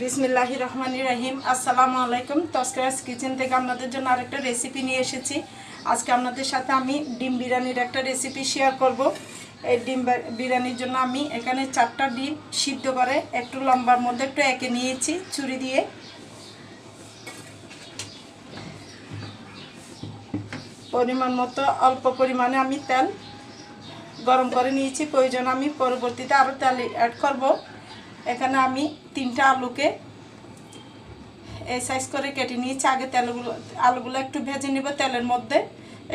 বিসমিল্লাহি রহমানি রাহিম। আসসালামু আলাইকুম। তস্করাস কিচেন থেকে আপনাদের জন্য আরেকটা রেসিপি নিয়ে এসেছি। আজকে আপনাদের সাথে আমি ডিম বিরিয়ানির একটা রেসিপি শেয়ার করব। এই ডিম বিরিয়ানির জন্য আমি এখানে চারটা ডিম সিদ্ধ করে একটু লম্বার মধ্যে একটু এঁকে নিয়েছি চুরি দিয়ে। পরিমাণ মতো, অল্প পরিমাণে আমি তেল গরম করে নিয়েছি। প্রয়োজন আমি পরবর্তীতে আরও তেল অ্যাড করব। এখানে আমি তিনটা আলুকে এই সাইজ করে কেটে নিয়েছি। আগে তেলগুলো, আলুগুলো একটু ভেজে নিব তেলের মধ্যে।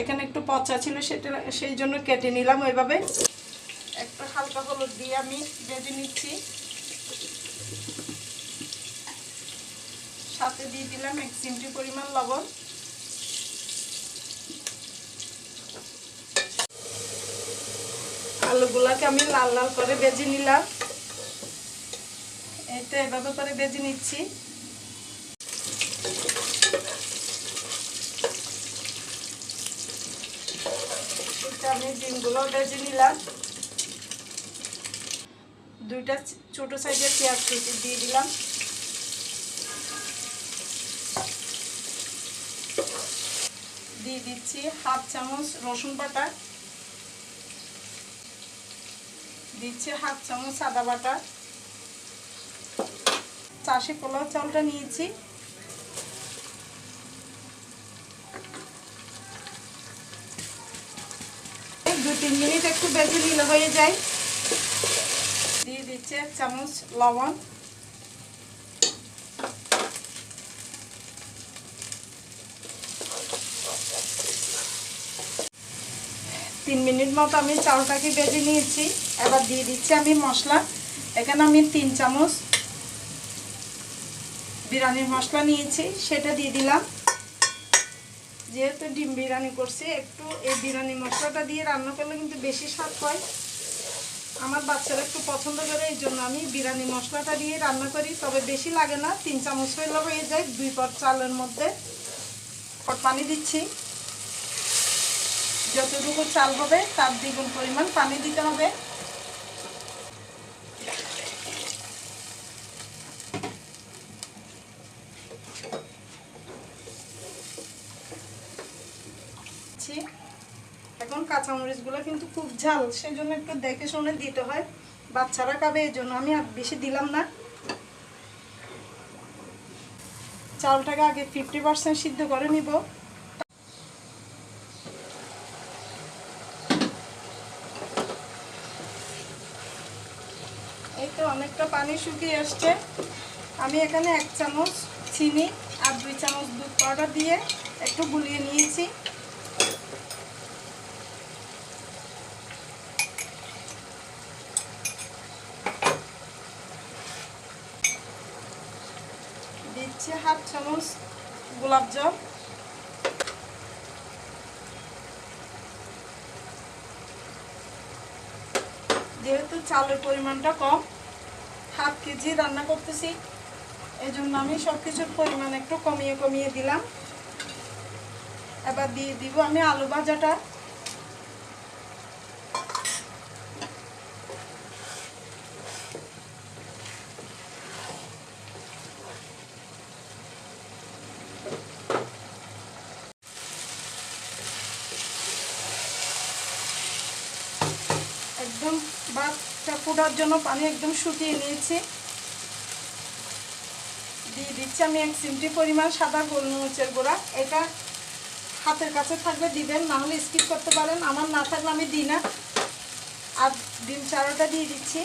এখানে একটু পচা ছিল সেটা, সেই জন্য কেটে নিলাম ওইভাবে। একটু হালকা হলুদ দিয়ে আমি ভেজে নিচ্ছি। সাথে দিয়ে দিলাম এক চিমটি পরিমাণ লবণ। আলুগুলাকে আমি লাল লাল করে ভেজে নিলাম। তো এভাবে করে ভেজে নিচ্ছি। আমি ডিমগুলো ভেজে নিলাম। দুইটা ছোট সাইজের পেঁয়াজ কুচি দিয়ে দিলাম। দিয়ে দিচ্ছি হাফ চামচ রসুন বাটা। দিচ্ছি হাফ চামচ সাদা বাটা। চাষি পোলাও চালটা নিয়েছি। দু তিন মিনিট একটু বেজে নিলে হয়ে যায়। দিয়ে দিচ্ছে এক চামচ লবণ। তিন মিনিট মতো আমি চালটাকে বেজে নিয়েছি। এবার দিয়ে দিচ্ছি আমি মশলা। এখানে আমি তিন চামচ বিরিয়ানির মশলা নিয়েছি, সেটা দিয়ে দিলাম। যেহেতু ডিম বিরিয়ানি করছি, একটু এই বিরিয়ানি মশলাটা দিয়ে রান্না করলে কিন্তু বেশি স্বাদ হয়। আমার বাচ্চারা একটু পছন্দ করে, এই জন্য আমি বিরিয়ানি মশলাটা দিয়ে রান্না করি। তবে বেশি লাগে না, তিন চামচ হইলে হয়ে যায়, দুই পট চালের মধ্যে পট পানি দিচ্ছি। যতটুকু চাল হবে, তার দ্বিগুণ পরিমাণ পানি দিতে হবে দিচ্ছি। এখন কাঁচামরিচগুলো কিন্তু খুব ঝাল সেই জন্য একটু দেখে শুনে দিতে হয়। বাচ্চারা খাবে এই জন্য আমি আর বেশি দিলাম না। চালটাকে আগে ফিফটি পার্সেন্ট সিদ্ধ করে নিব। এই তো অনেকটা পানি শুকিয়ে আসছে। আমি এখানে এক চামচ চিনি আর দুই চামচ দুধ পাউডার দিয়ে একটু গুলিয়ে নিয়েছি। দিচ্ছি হাফ চামচ গোলাপ জল। যেহেতু চালের পরিমাণটা কম, হাফ কেজি রান্না করতেছি। এই জন্য আমি সব কিছুর পরিমাণ একটু কমিয়ে কমিয়ে দিলাম। এবার দিয়ে দিব আমি আলু ভাজাটা একদম ভাতটা ফোটার জন্য পানি একদম শুকিয়ে নিয়েছি। দিয়ে দিচ্ছি আমি এক চিমটি পরিমাণ সাদা গোলমরিচের গোড়া। এটা হাতের কাছে থাকলে দিবেন, না হলে স্কিপ করতে পারেন। আমার না থাকলে আমি দিই না। আর ডিম চারাটা দিয়ে দিচ্ছি।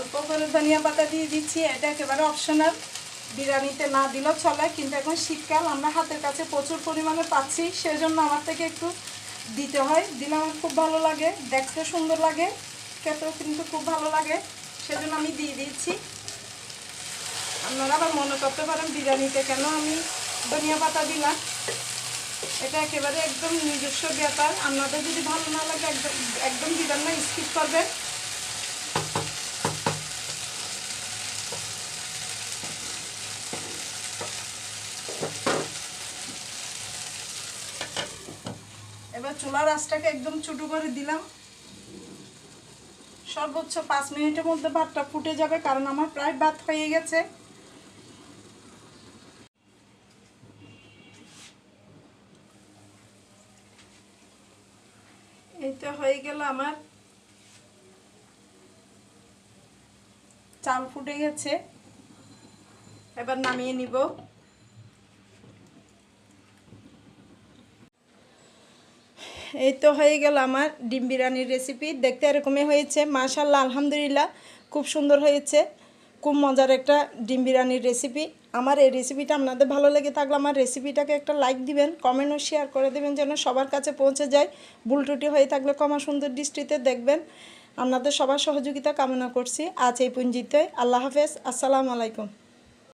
অল্প করে ধনিয়া পাতা দিয়ে দিচ্ছি, এটা একেবারে অপশনাল বিরিয়ানিতে না দিলেও চলে, কিন্তু এখন শীতকাল, আমরা হাতের কাছে প্রচুর পরিমাণে পাচ্ছি, সেজন্য আমার থেকে একটু দিতে হয়। দিলে আমার খুব ভালো লাগে, দেখতে সুন্দর লাগে, খেতেও কিন্তু খুব ভালো লাগে, সেজন্য আমি দিয়ে দিচ্ছি। আপনারা আবার মনে করতে পারেন, বিরিয়ানিতে কেন আমি ধনিয়া পাতা দিলাম। এটা একেবারে একদম নিজস্ব ব্যাপার। আপনাদের যদি ভালো না লাগে, একদম একদম দিবেন না স্কিপ করবেন। চুলার আঁচটাকে একদম ছোটো করে দিলাম। সর্বোচ্চ পাঁচ মিনিটের মধ্যে ভাতটা ফুটে যাবে, কারণ আমার প্রায় ভাত হয়ে গেছে। এই তো হয়ে গেল আমার। চাল ফুটে গেছে। এবার নামিয়ে নিব। এই তো হয়ে গেল আমার ডিম বিরিয়ানির রেসিপি দেখতে এরকমই হয়েছে। মাশাল্লাহ আলহামদুলিল্লাহ, খুব সুন্দর হয়েছে। খুব মজার একটা ডিম বিরিয়ানির রেসিপি আমার এই রেসিপিটা আপনাদের ভালো লেগে থাকলে আমার রেসিপিটাকে একটা লাইক দিবেন কমেন্ট ও শেয়ার করে দেবেন যেন সবার কাছে পৌঁছে যায়। ভুল হয়ে থাকলে ক্ষমা সুন্দর দৃষ্টিতে দেখবেন। আপনাদের সবার সহযোগিতা কামনা করছি। আজ এই পুঞ্জিতে আল্লাহ হাফেজ। আসসালামু আলাইকুম।